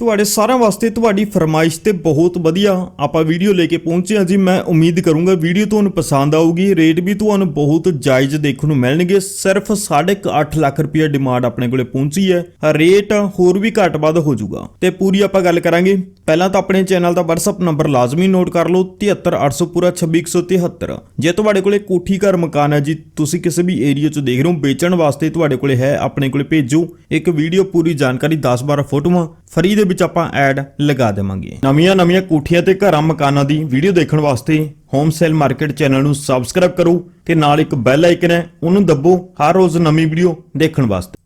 ਤੁਹਾਡੇ ਸਾਰਿਆਂ ਵਾਸਤੇ ਤੁਹਾਡੀ ਫਰਮਾਇਸ਼ ਤੇ ਬਹੁਤ ਵਧੀਆ। ਆਪਾਂ ਵੀਡੀਓ ਲੈ ਕੇ ਪਹੁੰਚੇ ਹਾਂ ਜੀ। ਮੈਂ ਉਮੀਦ ਕਰੂੰਗਾ ਵੀਡੀਓ ਤੁਹਾਨੂੰ ਪਸੰਦ ਆਊਗੀ। ਰੇਟ ਵੀ ਤੁਹਾਨੂੰ ਬਹੁਤ ਜਾਇਜ਼ ਦੇਖਣ ਨੂੰ ਮਿਲਣਗੇ। ਸਿਰਫ 8.5 ਲੱਖ ਰੁਪਏ ਡਿਮਾਂਡ ਆਪਣੇ ਕੋਲੇ ਪਹੁੰਚੀ ਹੈ। ਰੇਟ ਹੋਰ ਵੀ ਘੱਟ ਵੱਧ ਹੋ ਜਾਊਗਾ। ਤੇ ਪੂਰੀ ਆਪਾਂ ਗੱਲ ਕਰਾਂਗੇ। ਪਹਿਲਾਂ ਤਾਂ ਆਪਣੇ ਚੈਨਲ ਦਾ WhatsApp ਨੰਬਰ ਲਾਜ਼ਮੀ ਨੋਟ ਕਰ ਲਓ। 73800 ਪੂਰਾ 26173 ਜੇ ਤੁਹਾਡੇ ਕੋਲੇ ਕੋਠੀ ਘਰ ਮਕਾਨ ਹੈ ਜੀ, ਤੁਸੀਂ ਕਿਸੇ ਵੀ ਏਰੀਆ 'ਚ ਦੇਖ ਰਹੇ ਹੋ, ਵੇਚਣ ਵਾਸਤੇ ਤੁਹਾਡੇ ਕੋਲੇ ਹੈ, ਆਪਣੇ ਕੋਲੇ ਭੇਜੋ। ਇੱਕ ਵੀਡੀਓ ਪੂਰੀ ਜਾਣਕਾਰੀ 10-12 ਫੋਟੋਆਂ। ਫਰੀ ਦੇ ਵਿੱਚ ਆਪਾਂ ਐਡ ਲਗਾ ਦੇਵਾਂਗੇ। ਨਵੀਆਂ ਨਵੀਆਂ ਕੋਠੀਆਂ ਤੇ ਘਰਾਂ ਮਕਾਨਾਂ ਦੀ ਵੀਡੀਓ ਦੇਖਣ ਵਾਸਤੇ ਹੋਮ ਸੇਲ ਮਾਰਕੀਟ ਚੈਨਲ ਨੂੰ ਸਬਸਕ੍ਰਾਈਬ ਕਰੋ ਤੇ ਨਾਲ ਇੱਕ ਬੈਲ ਆਈਕਨ ਹੈ, ਉਹਨੂੰ ਦੱਬੋ ਹਰ ਰੋਜ਼ ਨਵੀਂ ਵੀਡੀਓ ਦੇਖਣ ਵਾਸਤੇ।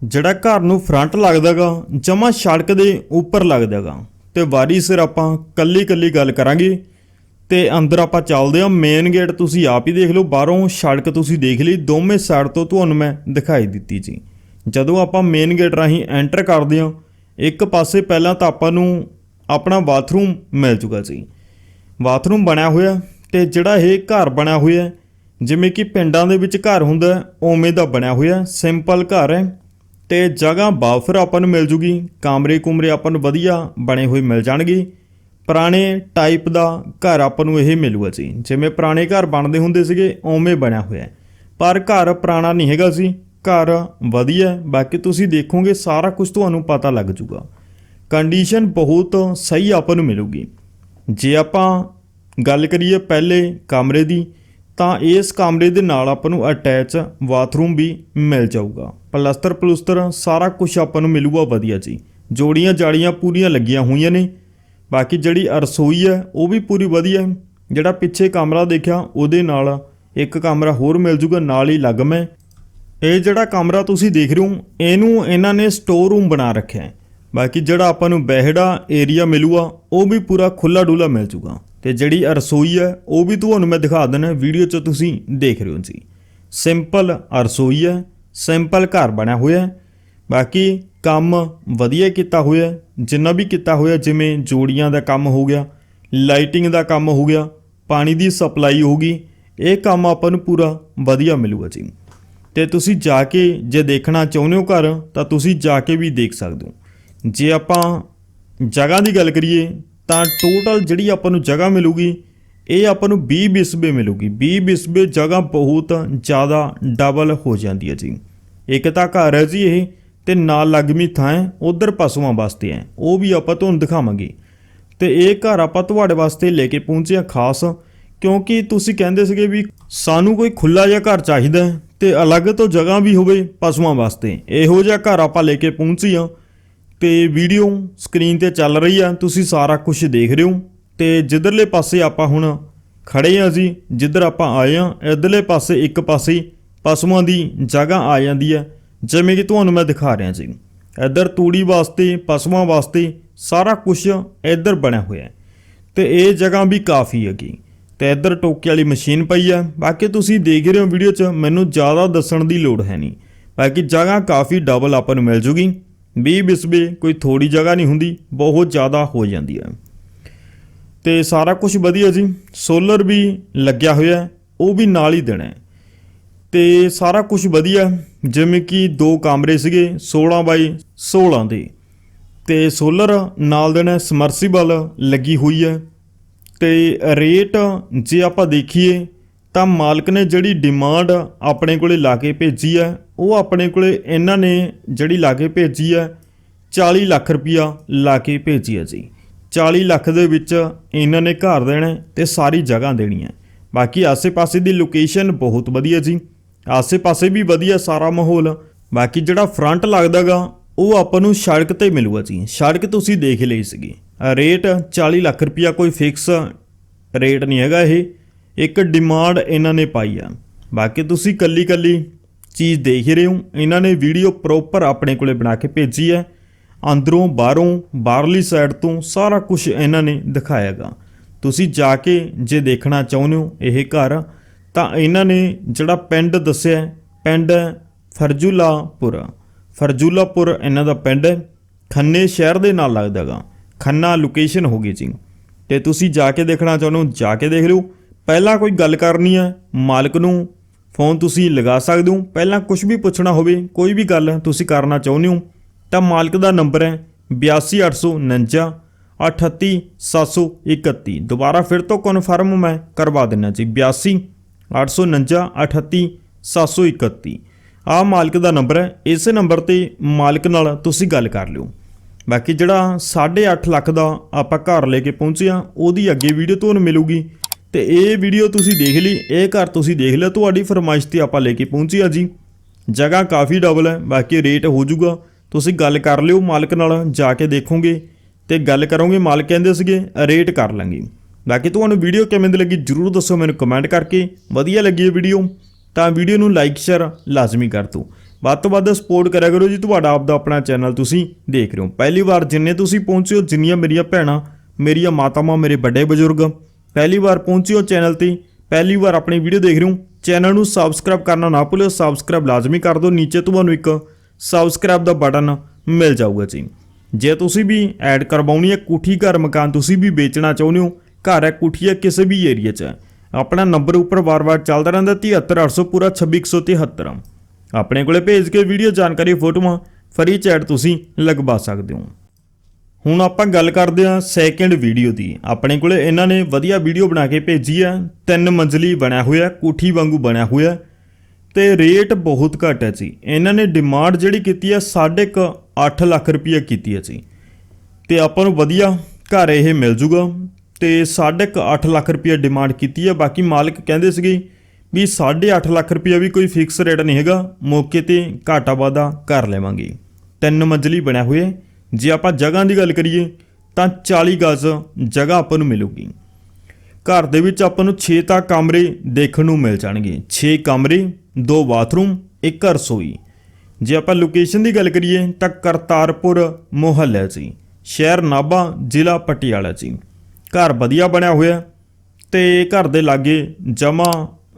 ਜਿਹੜਾ ਘਰ ਨੂੰ ਫਰੰਟ ਲੱਗਦਾਗਾ ਜਮਾ ਸੜਕ ਦੇ ਉੱਪਰ ਲੱਗਦਾਗਾ ਤੇ ਵਾਰੀ ਸਿਰ ਆਪਾਂ ਕੱਲੀ ਕੱਲੀ ਗੱਲ ਕਰਾਂਗੇ ਤੇ ਅੰਦਰ ਆਪਾਂ ਚੱਲਦੇ ਹਾਂ। ਮੇਨ ਗੇਟ ਤੁਸੀਂ ਆਪ ਹੀ ਦੇਖ ਲਓ, ਬਾਹਰੋਂ ਸੜਕ ਤੁਸੀਂ ਦੇਖ ਲਈ, ਦੋਵੇਂ ਸਾਈਡ ਤੋਂ ਤੁਹਾਨੂੰ ਮੈਂ ਦਿਖਾਈ ਦਿੱਤੀ ਜੀ ਜਦੋਂ ਆਪਾਂ ਮੇਨ ਗੇਟ ਰਾਹੀਂ ਐਂਟਰ ਕਰਦੇ ਹਾਂ ਇੱਕ ਪਾਸੇ ਪਹਿਲਾਂ ਤਾਂ ਆਪਾਂ ਨੂੰ ਆਪਣਾ ਬਾਥਰੂਮ ਮਿਲ ਚੁੱਕਾ ਸੀ। ਬਾਥਰੂਮ ਬਣਿਆ ਹੋਇਆ ਤੇ ਜਿਹੜਾ ਇਹ ਘਰ ਬਣਿਆ ਹੋਇਆ ਜਿਵੇਂ ਕਿ ਪਿੰਡਾਂ ਦੇ ਵਿੱਚ ਘਰ ਹੁੰਦਾ ਹੈ, ਉਵੇਂ ਦਾ ਬਣਿਆ ਹੋਇਆ। ਸਿੰਪਲ ਘਰ ਹੈ ਤੇ ਜਗ੍ਹਾ ਬਾਫਰ ਆਪਾਂ ਨੂੰ ਮਿਲ ਜੂਗੀ ਕਾਮਰੇ ਕੁਮਰੇ ਆਪਾਂ ਨੂੰ ਵਧੀਆ ਬਣੇ ਹੋਏ ਮਿਲ ਜਾਣਗੇ। ਪੁਰਾਣੇ ਟਾਈਪ ਦਾ ਘਰ ਆਪਾਂ ਨੂੰ ਇਹ ਮਿਲੂਗਾ ਜੀ ਜਿਵੇਂ ਪੁਰਾਣੇ ਘਰ ਬਣਦੇ ਹੁੰਦੇ ਸੀਗੇ ਉਵੇਂ ਬਣਿਆ ਹੋਇਆ। ਪਰ ਘਰ ਪੁਰਾਣਾ ਨਹੀਂ ਹੈਗਾ ਸੀ। ਘਰ ਵਧੀਆ ਬਾਕੀ ਤੁਸੀਂ ਦੇਖੋਗੇ ਸਾਰਾ ਕੁਝ ਤੁਹਾਨੂੰ ਪਤਾ ਲੱਗ ਜੂਗਾ ਕੰਡੀਸ਼ਨ ਬਹੁਤ ਸਹੀ ਆਪਾਂ ਨੂੰ ਮਿਲੂਗੀ। ਜੇ ਆਪਾਂ ਗੱਲ ਕਰੀਏ ਪਹਿਲੇ ਕਮਰੇ ਦੀ, ਤਾਂ ਇਸ ਕਮਰੇ ਦੇ ਨਾਲ ਆਪਾਂ ਨੂੰ ਅਟੈਚ ਬਾਥਰੂਮ ਵੀ ਮਿਲ ਜਾਊਗਾ। ਪਲਸਤਰ ਪਲੁਸਤਰ ਸਾਰਾ ਕੁਝ ਆਪਾਂ ਨੂੰ ਮਿਲੂਗਾ ਵਧੀਆ ਜੀ। ਜੋੜੀਆਂ ਜਾਲੀਆਂ ਪੂਰੀਆਂ ਲੱਗੀਆਂ ਹੋਈਆਂ ਨੇ। ਬਾਕੀ ਜਿਹੜੀ ਰਸੋਈ ਹੈ, ਉਹ ਵੀ ਪੂਰੀ ਵਧੀਆ ਹੈ। ਜਿਹੜਾ ਪਿੱਛੇ ਕਮਰਾ ਦੇਖਿਆ, ਉਹਦੇ ਨਾਲ ਇੱਕ ਕਮਰਾ ਹੋਰ ਮਿਲ ਜੂਗਾ ਨਾਲ ਹੀ ਲੱਗਮੇ ਇਹ ਜਿਹੜਾ ਕਮਰਾ ਤੁਸੀਂ ਦੇਖ ਰਹੇ ਹੋ, ਇਹਨੂੰ ਇਹਨਾਂ ਨੇ ਸਟੋਰ ਰੂਮ ਬਣਾ ਰੱਖਿਆ ਹੈ। ਬਾਕੀ ਜਿਹੜਾ ਆਪਾਂ ਨੂੰ ਬਹਿੜਾ ਏਰੀਆ ਮਿਲੂਗਾ, ਉਹ ਵੀ ਪੂਰਾ ਖੁੱਲਾ ਡੁੱਲਾ ਮਿਲ ਜੂਗਾ। ਤੇ ਜਿਹੜੀ ਰਸੋਈ ਹੈ, ਉਹ ਵੀ ਤੁਹਾਨੂੰ ਮੈਂ ਦਿਖਾ ਦਿੰਦਾ ਵੀਡੀਓ 'ਚ ਤੁਸੀਂ ਦੇਖ ਰਹੇ ਹੋ ਜੀ। ਸਿੰਪਲ ਰਸੋਈ ਹੈ ਸਿੰਪਲ ਘਰ ਬਣਿਆ ਹੋਇਆ ਹੈ। ਬਾਕੀ ਕੰਮ ਵਧੀਆ ਕੀਤਾ ਹੋਇਆ ਜਿੰਨਾ ਵੀ ਕੀਤਾ ਹੋਇਆ, ਜਿਵੇਂ ਜੋੜੀਆਂ ਦਾ ਕੰਮ ਹੋ ਗਿਆ ਲਾਈਟਿੰਗ ਦਾ ਕੰਮ ਹੋ ਗਿਆ, ਪਾਣੀ ਦੀ ਸਪਲਾਈ ਹੋਗੀ ਇਹ ਕੰਮ ਆਪਾਂ ਨੂੰ ਪੂਰਾ ਵਧੀਆ ਮਿਲੂਗਾ ਜੀ। ਤੇ ਤੁਸੀਂ ਜਾ ਕੇ ਜੇ ਦੇਖਣਾ ਚਾਹੁੰਦੇ ਹੋ ਘਰ, ਤਾਂ ਤੁਸੀਂ ਜਾ ਕੇ ਵੀ ਦੇਖ ਸਕਦੇ ਹੋ। ਜੇ ਆਪਾਂ ਜਗ੍ਹਾ ਦੀ ਗੱਲ ਕਰੀਏ, ਤਾਂ ਟੋਟਲ ਜਿਹੜੀ ਆਪਾਂ ਨੂੰ ਜਗ੍ਹਾ ਮਿਲੂਗੀ, ਇਹ ਆਪਾਂ ਨੂੰ 20 ਬਿਸਬੇ ਮਿਲੂਗੀ। 20 ਬਿਸਬੇ ਜਗ੍ਹਾ ਬਹੁਤ ਜ਼ਿਆਦਾ ਡਬਲ ਹੋ ਜਾਂਦੀ ਹੈ ਜੀ। ਇੱਕ ਤਾਂ ਘਰ ਹੈ ਜੀ ਇਹ, ਤੇ ਨਾਲ ਲੱਗਮੀ ਥਾਂ ਹੈ, ਉਧਰ ਪਸ਼ੂਆਂ ਵਾਸਤੇ ਹੈ। ਉਹ ਵੀ ਆਪਾਂ ਤੁਹਾਨੂੰ ਦਿਖਾਵਾਂਗੇ। ਤੇ ਇਹ ਘਰ ਆਪਾਂ ਤੁਹਾਡੇ ਵਾਸਤੇ ਲੈ ਕੇ ਪਹੁੰਚੇ ਹਾਂ ਖਾਸ, ਕਿਉਂਕਿ ਤੁਸੀਂ ਕਹਿੰਦੇ ਸੀਗੇ ਵੀ ਸਾਨੂੰ ਕੋਈ ਖੁੱਲਾ ਜਿਹਾ ਘਰ ਚਾਹੀਦਾ ਤੇ ਅਲੱਗ ਤੋਂ ਜਗ੍ਹਾ ਵੀ ਹੋਵੇ ਪਸ਼ੂਆਂ ਵਾਸਤੇ। ਇਹੋ ਜਿਹਾ ਘਰ ਆਪਾਂ ਲੈ ਕੇ ਪਹੁੰਚੀ ਹਾਂ ਤੇ ਵੀਡੀਓ ਸਕਰੀਨ ਤੇ ਚੱਲ ਰਹੀ ਆ, ਤੁਸੀਂ ਸਾਰਾ ਕੁਝ ਦੇਖ ਰਹੇ ਹੋ। ਤੇ ਜਿੱਧਰਲੇ ਪਾਸੇ ਆਪਾਂ ਹੁਣ ਖੜੇ ਆ ਜੀ, ਜਿੱਧਰ ਆਪਾਂ ਆਏ ਆ ਇਧਰਲੇ ਪਾਸੇ ਇੱਕ ਪਾਸੇ ਪਸ਼ੂਆਂ ਦੀ ਜਗ੍ਹਾ ਆ ਜਾਂਦੀ ਹੈ ਜਿਵੇਂ ਕਿ ਤੁਹਾਨੂੰ ਮੈਂ ਦਿਖਾ ਰਿਹਾ ਜੀ। ਇੱਧਰ ਤੂੜੀ ਵਾਸਤੇ, ਪਸ਼ੂਆਂ ਵਾਸਤੇ ਸਾਰਾ ਕੁਝ ਇੱਧਰ ਬਣਿਆ ਹੋਇਆ ਹੈ। ਤੇ ਇਹ ਜਗ੍ਹਾ ਵੀ ਕਾਫੀ ਹੈਗੀ। ਤੇ ਇੱਧਰ ਟੋਕੇ ਵਾਲੀ ਮਸ਼ੀਨ ਪਈ ਆ। ਬਾਕੀ ਤੁਸੀਂ ਦੇਖ ਰਹੇ ਹੋ ਵੀਡੀਓ 'ਚ ਮੈਨੂੰ ਜ਼ਿਆਦਾ ਦੱਸਣ ਦੀ ਲੋੜ ਹੈ ਨਹੀਂ। ਬਾਕੀ ਜਗ੍ਹਾ ਕਾਫੀ ਡਬਲ ਆਪਾਂ ਨੂੰ ਮਿਲ ਜੂਗੀ। 20 ਬਿਸਬੇ ਕੋਈ ਥੋੜੀ ਜਗ੍ਹਾ ਨਹੀਂ ਹੁੰਦੀ, ਬਹੁਤ ਜ਼ਿਆਦਾ ਹੋ ਜਾਂਦੀ ਹੈ ਤੇ ਸਾਰਾ ਕੁਝ ਵਧੀਆ ਜੀ। ਸੋਲਰ ਵੀ ਲੱਗਿਆ ਹੋਇਆ, ਉਹ ਵੀ ਨਾਲ ਹੀ ਦੇਣਾ ਹੈ। ਤੇ ਸਾਰਾ ਕੁਝ ਵਧੀਆ, ਜਿਵੇਂ ਕਿ ਦੋ ਕਮਰੇ ਸੀਗੇ 16 ਬਾਈ 16 ਦੇ। ਤੇ ਸੋਲਰ ਨਾਲ ਦੇਣਾ ਸਮਰਸੀਬਲ ਲੱਗੀ ਹੋਈ ਹੈ। ਤੇ ਰੇਟ ਜੇ ਆਪਾਂ ਦੇਖੀਏ ਤਾਂ ਮਾਲਕ ਨੇ ਜਿਹੜੀ ਡਿਮਾਂਡ ਆਪਣੇ ਕੋਲੇ ਲਾ ਕੇ ਭੇਜੀ ਹੈ, ਉਹ ਆਪਣੇ ਕੋਲੇ ਇਹਨਾਂ ਨੇ ਜਿਹੜੀ ਲਾ ਕੇ ਭੇਜੀ ਹੈ 40 ਲੱਖ ਰੁਪਇਆ ਲਾ ਕੇ ਭੇਜੀ ਹੈ ਜੀ। 40 ਲੱਖ ਦੇ ਵਿੱਚ ਇਹਨਾਂ ਨੇ ਘਰ ਦੇਣਾ ਹੈ ਤੇ ਸਾਰੀ ਜਗ੍ਹਾ ਦੇਣੀ ਹੈ। ਬਾਕੀ ਆਸੇ-ਪਾਸੇ ਦੀ ਲੋਕੇਸ਼ਨ ਬਹੁਤ ਵਧੀਆ ਜੀ। ਆਸੇ-ਪਾਸੇ ਵੀ ਵਧੀਆ ਸਾਰਾ ਮਾਹੌਲ। ਬਾਕੀ ਜਿਹੜਾ ਫਰੰਟ ਲੱਗਦਾਗਾ, ਉਹ ਆਪਾਂ ਨੂੰ ਸੜਕ ਤੇ ਮਿਲੂਗਾ ਜੀ। ਸੜਕ ਤੁਸੀਂ ਦੇਖ ਲਈ ਸੀਗੀ। ਰੇਟ 40 ਲੱਖ ਰੁਪਇਆ ਕੋਈ ਫਿਕਸ ਰੇਟ ਨਹੀਂ ਹੈਗਾ ਇਹ। ਇੱਕ ਡਿਮਾਂਡ ਇਹਨਾਂ ਨੇ ਪਾਈ ਆ। ਬਾਕੀ ਤੁਸੀਂ ਕੱਲੀ ਕੱਲੀ ਚੀਜ਼ ਦੇਖ ਹੀ ਰਹੇ ਹੋ। ਇਹਨਾਂ ਨੇ ਵੀਡੀਓ ਪ੍ਰੋਪਰ ਆਪਣੇ ਕੋਲੇ ਬਣਾ ਕੇ ਭੇਜੀ ਹੈ। ਅੰਦਰੋਂ ਬਾਹਰੋਂ ਬਾਹਰਲੀ ਸਾਈਡ ਤੋਂ ਸਾਰਾ ਕੁਝ ਇਹਨਾਂ ਨੇ ਦਿਖਾਇਆਗਾ ਤੁਸੀਂ ਜਾ ਕੇ ਜੇ ਦੇਖਣਾ ਚਾਹੁੰਦੇ ਹੋ ਇਹ ਘਰ ਤਾਂ ਇਹਨਾਂ ਨੇ ਜਿਹੜਾ ਪਿੰਡ ਦੱਸਿਆ ਹੈ, ਪਿੰਡ ਫਰਜੂਲਾਪੁਰ। ਫਰਜੂਲਾਪੁਰ ਇਹਨਾਂ ਦਾ ਪਿੰਡ ਹੈ। ਖੰਨੇ ਸ਼ਹਿਰ ਦੇ ਨਾਲ ਲੱਗਦਾਗਾ ਖੰਨਾ ਲੋਕੇਸ਼ਨ ਹੋ ਗਈ ਜੀ। ਤੇ ਤੁਸੀਂ ਜਾ ਕੇ ਦੇਖਣਾ ਚਾਹੁੰਦੇ ਹੋ, ਜਾ ਕੇ ਦੇਖ ਲਿਓ। ਪਹਿਲਾਂ ਕੋਈ ਗੱਲ ਕਰਨੀ ਹੈ ਮਾਲਕ ਨੂੰ ਫੋਨ ਤੁਸੀਂ ਲਗਾ ਸਕਦੇ ਹੋ। ਪਹਿਲਾਂ ਕੁਝ ਵੀ ਪੁੱਛਣਾ ਹੋਵੇ, ਕੋਈ ਵੀ ਗੱਲ ਤੁਸੀਂ ਕਰਨਾ ਚਾਹੁੰਦੇ ਹੋ, ਤਾਂ ਮਾਲਕ ਦਾ ਨੰਬਰ ਹੈ 82849 38731 ਦੁਬਾਰਾ ਫਿਰ ਤੋਂ ਕਨਫਰਮ ਮੈਂ ਕਰਵਾ ਦਿੰਨਾ ਜੀ 82 849 38731 ਆ ਮਾਲਕ ਦਾ ਨੰਬਰ ਹੈ, ਇਸ ਨੰਬਰ ਤੇ ਮਾਲਕ ਨਾਲ ਤੁਸੀਂ ਗੱਲ ਕਰ ਲਿਓ। ਬਾਕੀ ਜਿਹੜਾ 8.5 ਲੱਖ ਦਾ ਆਪਾਂ ਘਰ ਲੈ ਕੇ ਪਹੁੰਚਿਆ ਉਹਦੀ ਅੱਗੇ ਵੀਡੀਓ ਤੁਹਾਨੂੰ ਮਿਲੂਗੀ। ਤੇ ਇਹ ਵੀਡੀਓ ਤੁਸੀਂ ਦੇਖ ਲਈ, ਇਹ ਘਰ ਤੁਸੀਂ ਦੇਖ ਲਿਆ, ਤੁਹਾਡੀ ਫਰਮਾਇਸ਼ ਤੇ ਆਪਾਂ ਲੈ ਕੇ ਪਹੁੰਚੇ ਆ ਜੀ। ਜਗ੍ਹਾ ਕਾਫੀ ਡਬਲ ਹੈ, ਬਾਕੀ ਰੇਟ ਹੋ ਜਾਊਗਾ। ਤੁਸੀਂ ਗੱਲ ਕਰ ਲਿਓ ਮਾਲਕ ਨਾਲ, ਜਾ ਕੇ ਦੇਖੋਗੇ। ਤੇ ਗੱਲ ਕਰੋਗੇ, ਮਾਲਕ ਕਹਿੰਦੇ ਸੀਗੇ ਰੇਟ ਕਰ ਲਾਂਗੇ। ਬਾਕੀ ਤੁਹਾਨੂੰ ਵੀਡੀਓ ਕਿਵੇਂ ਦੀ ਲੱਗੀ ਜਰੂਰ ਦੱਸੋ ਮੈਨੂੰ ਕਮੈਂਟ ਕਰਕੇ। ਵਧੀਆ ਲੱਗੀ ਇਹ ਵੀਡੀਓ ਤਾਂ ਵੀਡੀਓ ਨੂੰ ਲਾਈਕ ਸ਼ੇਅਰ ਲਾਜ਼ਮੀ ਕਰ ਦਿਓ। ਵੱਧ ਤੋਂ ਵੱਧ ਸਪੋਰਟ ਕਰਿਆ ਕਰੋ ਜੀ ਤੁਹਾਡਾ ਆਪਦਾ ਆਪਣਾ ਚੈਨਲ ਤੁਸੀਂ ਦੇਖ ਰਹੇ ਹੋ ਪਹਿਲੀ ਵਾਰ ਜਿੰਨੇ ਤੁਸੀਂ ਪਹੁੰਚੇ ਹੋ, ਜਿੰਨੀਆਂ ਮੇਰੀਆਂ ਭੈਣਾਂ, ਮੇਰੀਆਂ ਮਾਤਾਵਾਂ, ਮੇਰੇ ਵੱਡੇ ਬਜ਼ੁਰਗ, ਪਹਿਲੀ ਵਾਰ ਪਹੁੰਚੇ ਹੋ ਚੈਨਲ ਤੇ, ਪਹਿਲੀ ਵਾਰ ਆਪਣੀ ਵੀਡੀਓ ਦੇਖ ਰਹੇ ਹੋ ਚੈਨਲ ਨੂੰ ਸਬਸਕ੍ਰਾਈਬ ਕਰਨਾ ਨਾ ਭੁੱਲਿਓ ਸਬਸਕ੍ਰਾਈਬ ਲਾਜ਼ਮੀ ਕਰ ਦਿਓ, ਨੀਚੇ ਤੁਹਾਨੂੰ ਇੱਕ ਸਬਸਕ੍ਰਾਈਬ ਦਾ ਬਟਨ ਮਿਲ ਜਾਊਗਾ ਜੀ ਜੇ ਤੁਸੀਂ ਵੀ ਐਡ ਕਰਵਾਉਣੀ ਹੈ ਕੋਠੀ, ਘਰ, ਮਕਾਨ ਤੁਸੀਂ ਵੀ ਵੇਚਣਾ ਚਾਹੁੰਦੇ ਹੋ, ਘਰ ਹੈ, ਕੋਠੀ ਹੈ, ਕਿਸੇ ਵੀ ਏਰੀਆ 'ਚ ਹੈ। ਆਪਣਾ ਨੰਬਰ ਉੱਪਰ ਵਾਰ-ਵਾਰ ਚੱਲਦਾ ਰਹਿੰਦਾ 73800 ਪੂਰਾ 26173 ਆਪਣੇ ਕੋਲੇ ਭੇਜ ਕੇ ਵੀਡੀਓ ਜਾਣਕਾਰੀ ਫੋਟੋਆਂ ਫਰੀ ਚੈਟ ਤੁਸੀਂ ਲਗਵਾ ਸਕਦੇ ਹੋ। ਹੁਣ ਆਪਾਂ ਗੱਲ ਕਰਦੇ ਹਾਂ ਸੈਕਿੰਡ ਵੀਡੀਓ ਦੀ। ਆਪਣੇ ਕੋਲੇ ਇਹਨਾਂ ਨੇ ਵਧੀਆ ਵੀਡੀਓ ਬਣਾ ਕੇ ਭੇਜੀ ਹੈ ਤਿੰਨ ਮੰਜ਼ਲੀ ਬਣਿਆ ਹੋਇਆ, ਕੋਠੀ ਵਾਂਗੂ ਬਣਿਆ ਹੋਇਆ। ਤੇ ਰੇਟ ਬਹੁਤ ਘੱਟ ਹੈ ਜੀ। ਇਹਨਾਂ ਨੇ ਡਿਮਾਂਡ ਜਿਹੜੀ ਕੀਤੀ ਹੈ 8.5 ਲੱਖ ਰੁਪਏ ਕੀਤੀ ਹੈ ਜੀ। ਤੇ ਆਪਾਂ ਨੂੰ ਵਧੀਆ ਘਰ ਇਹ ਮਿਲ ਜੂਗਾ। ਤੇ 8.5 ਲੱਖ ਰੁਪਏ ਡਿਮਾਂਡ ਕੀਤੀ ਹੈ ਬਾਕੀ ਮਾਲਕ ਕਹਿੰਦੇ ਸੀਗੇ ਵੀ 8.5 ਲੱਖ ਰੁਪਏ ਵੀ ਕੋਈ ਫਿਕਸ ਰੇਟ ਨਹੀਂ ਹੈਗਾ। ਮੌਕੇ ਤੇ ਘਾਟਾ ਵਾਧਾ ਕਰ ਲਵਾਂਗੇ। ਤਿੰਨ ਮੰਜ਼ਲੀ ਬਣਿਆ ਹੋਇਆ ਜੇ ਆਪਾਂ ਜਗ੍ਹਾ ਦੀ ਗੱਲ ਕਰੀਏ, ਤਾਂ 40 ਗਜ਼ ਜਗ੍ਹਾ ਆਪਾਂ ਨੂੰ ਮਿਲੂਗੀ। ਘਰ ਦੇ ਵਿੱਚ ਆਪਾਂ ਨੂੰ 6 ਤਾਂ ਕਮਰੇ ਦੇਖਣ ਨੂੰ ਮਿਲ ਜਾਣਗੇ। 6 ਕਮਰੇ 2 ਬਾਥਰੂਮ, ਇੱਕ ਰਸੋਈ ਜੇ ਆਪਾਂ ਲੋਕੇਸ਼ਨ ਦੀ ਗੱਲ ਕਰੀਏ, ਤਾਂ ਕਰਤਾਰਪੁਰ ਮੁਹੱਲਾ ਜੀ ਸ਼ਹਿਰ ਨਾਭਾ, ਜ਼ਿਲ੍ਹਾ ਪਟਿਆਲਾ ਜੀ ਘਰ ਵਧੀਆ ਬਣਿਆ ਹੋਇਆ ਤੇ ਘਰ ਦੇ ਲਾਗੇ ਜਮਾ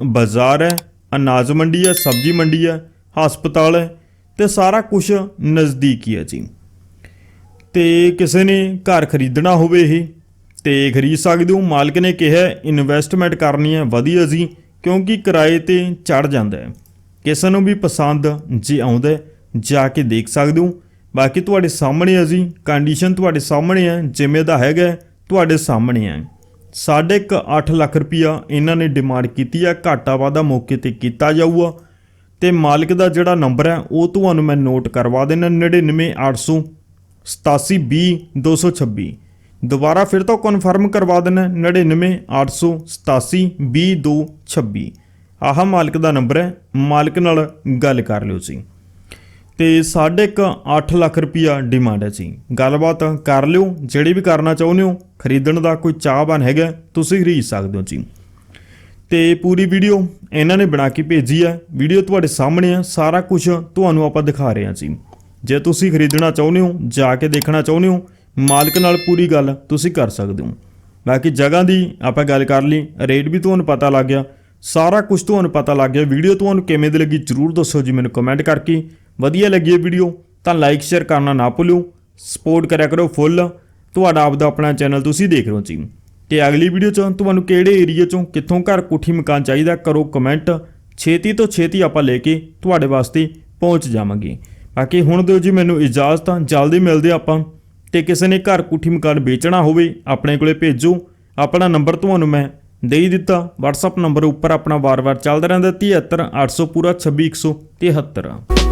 ਬਾਜ਼ਾਰ ਹੈ, ਅਨਾਜ ਮੰਡੀ ਹੈ, ਸਬਜ਼ੀ ਮੰਡੀ ਹੈ, ਹਸਪਤਾਲ ਹੈ ਤੇ ਸਾਰਾ ਕੁਝ ਨਜ਼ਦੀਕ ਹੀ ਹੈ ਜੀ। ਤੇ ਕਿਸੇ ਨੇ ਘਰ ਖਰੀਦਣਾ ਹੋਵੇ ਇਹ, ਤੇ ਖਰੀਦ ਸਕਦੇ ਹੋ। ਮਾਲਕ ਨੇ ਕਿਹਾ ਇਨਵੈਸਟਮੈਂਟ ਕਰਨੀ ਹੈ, ਵਧੀਆ ਜੀ, ਕਿਉਂਕਿ ਕਿਰਾਏ ਤੇ ਚੜ ਜਾਂਦਾ ਹੈ। ਕਿਸੇ ਨੂੰ ਵੀ ਪਸੰਦ ਜੇ ਆਉਂਦਾ ਜਾ ਕੇ ਦੇਖ ਸਕਦੇ ਹੋ। ਬਾਕੀ ਤੁਹਾਡੇ ਸਾਹਮਣੇ ਹੈ ਜੀ ਕੰਡੀਸ਼ਨ ਤੁਹਾਡੇ ਸਾਹਮਣੇ ਹੈ, ਜਿਵੇਂ ਦਾ ਹੈਗਾ, ਤੁਹਾਡੇ ਸਾਹਮਣੇ ਹੈ। ਸਾਢੇ ਕੁ ਅੱਠ ਲੱਖ ਰੁਪਇਆ ਇਹਨਾਂ ਨੇ ਡਿਮਾਂਡ ਕੀਤੀ ਆ, ਘਾਟਾ ਵਾਧਾ ਮੌਕੇ ਤੇ ਕੀਤਾ ਜਾਊਗਾ। ਤੇ ਮਾਲਕ ਦਾ ਜਿਹੜਾ ਨੰਬਰ ਹੈ ਉਹ ਤੁਹਾਨੂੰ ਮੈਂ ਨੋਟ ਕਰਵਾ ਦੇਣਾ 99800 87226 ਦੁਬਾਰਾ ਫਿਰ ਤੋਂ ਕਨਫਰਮ ਕਰਵਾ ਦੇਣਾ 998878226 ਆਹ ਮਾਲਕ ਦਾ ਨੰਬਰ ਹੈ ਮਾਲਕ ਨਾਲ ਗੱਲ ਕਰ ਲਿਓ ਜੀ ਤੇ ਸਾਢੇ ਕੁ ਅੱਠ ਲੱਖ ਰੁਪਇਆ ਡਿਮਾਂਡ ਹੈ ਜੀ। ਗੱਲਬਾਤ ਕਰ ਲਿਓ, ਜਿਹੜੀ ਵੀ ਕਰਨਾ ਚਾਹੁੰਦੇ ਹੋ, ਖਰੀਦਣ ਦਾ ਕੋਈ ਚਾਹਵਾਨ ਹੈਗਾ, ਤੁਸੀਂ ਖਰੀਦ ਸਕਦੇ ਹੋ ਜੀ। ਤੇ ਪੂਰੀ ਵੀਡੀਓ ਇਹਨਾਂ ਨੇ ਬਣਾ ਕੇ ਭੇਜੀ ਹੈ। ਵੀਡੀਓ ਤੁਹਾਡੇ ਸਾਹਮਣੇ ਆ ਸਾਰਾ ਕੁਝ ਤੁਹਾਨੂੰ ਆਪਾਂ ਦਿਖਾ ਰਹੇ ਹਾਂ ਜੀ। ਜੇ ਤੁਸੀਂ ਖਰੀਦਣਾ ਚਾਹੁੰਦੇ ਹੋ, ਜਾ ਕੇ ਦੇਖਣਾ ਚਾਹੁੰਦੇ ਹੋ, ਮਾਲਕ ਨਾਲ ਪੂਰੀ ਗੱਲ ਤੁਸੀਂ ਕਰ ਸਕਦੇ ਹੋ। ਬਾਕੀ ਜਗ੍ਹਾ ਦੀ ਆਪਾਂ ਗੱਲ ਕਰ ਲਈ, ਰੇਟ ਵੀ ਤੁਹਾਨੂੰ ਪਤਾ ਲੱਗ ਗਿਆ, ਸਾਰਾ ਕੁਝ ਤੁਹਾਨੂੰ ਪਤਾ ਲੱਗ ਗਿਆ। ਵੀਡੀਓ ਤੁਹਾਨੂੰ ਕਿਵੇਂ ਦੀ ਲੱਗੀ, ਜਰੂਰ ਦੱਸੋ ਜੀ ਮੈਨੂੰ ਕਮੈਂਟ ਕਰਕੇ। ਵਧੀਆ ਲੱਗੀ ਇਹ ਵੀਡੀਓ ਤਾਂ ਲਾਈਕ ਸ਼ੇਅਰ ਕਰਨਾ ਨਾ ਭੁੱਲਿਓ। ਸਪੋਰਟ ਕਰਿਆ ਕਰੋ ਫੁੱਲ ਤੁਹਾਡਾ ਆਪਦਾ ਆਪਣਾ ਚੈਨਲ ਤੁਸੀਂ ਦੇਖ ਰਹੇ ਹੋ ਜੀ ਤੇ ਅਗਲੀ ਵੀਡੀਓ 'ਚ ਤੁਹਾਨੂੰ ਕਿਹੜੇ ਏਰੀਆ 'ਚੋਂ ਕਿੱਥੋਂ ਘਰ ਕੋਠੀ ਮਕਾਨ ਚਾਹੀਦਾ, ਕਰੋ ਕਮੈਂਟ ਛੇਤੀ ਤੋਂ ਛੇਤੀ ਆਪਾਂ ਲੈ ਕੇ ਤੁਹਾਡੇ ਵਾਸਤੇ ਪਹੁੰਚ ਜਾਵਾਂਗੇ। ਬਾਕੀ ਹੁਣ ਦਿਓ ਜੀ ਮੈਨੂੰ ਇਜਾਜ਼ਤ ਆ ਜਲਦੀ ਮਿਲਦੇ ਆਪਾਂ। ਤੇ ਕਿਸੇ ਨੇ ਘਰ ਕੋਠੀ ਮਕਾਨ ਵੇਚਣਾ ਹੋਵੇ, ਆਪਣੇ ਕੋਲੇ ਭੇਜੋ। ਆਪਣਾ ਨੰਬਰ ਤੁਹਾਨੂੰ ਮੈਂ ਦੇ ਹੀ ਦਿੱਤਾ। WhatsApp ਨੰਬਰ ਉੱਪਰ ਆਪਣਾ ਵਾਰ-ਵਾਰ ਚੱਲਦਾ ਰਹਿੰਦਾ 73800 ਪੂਰਾ 26173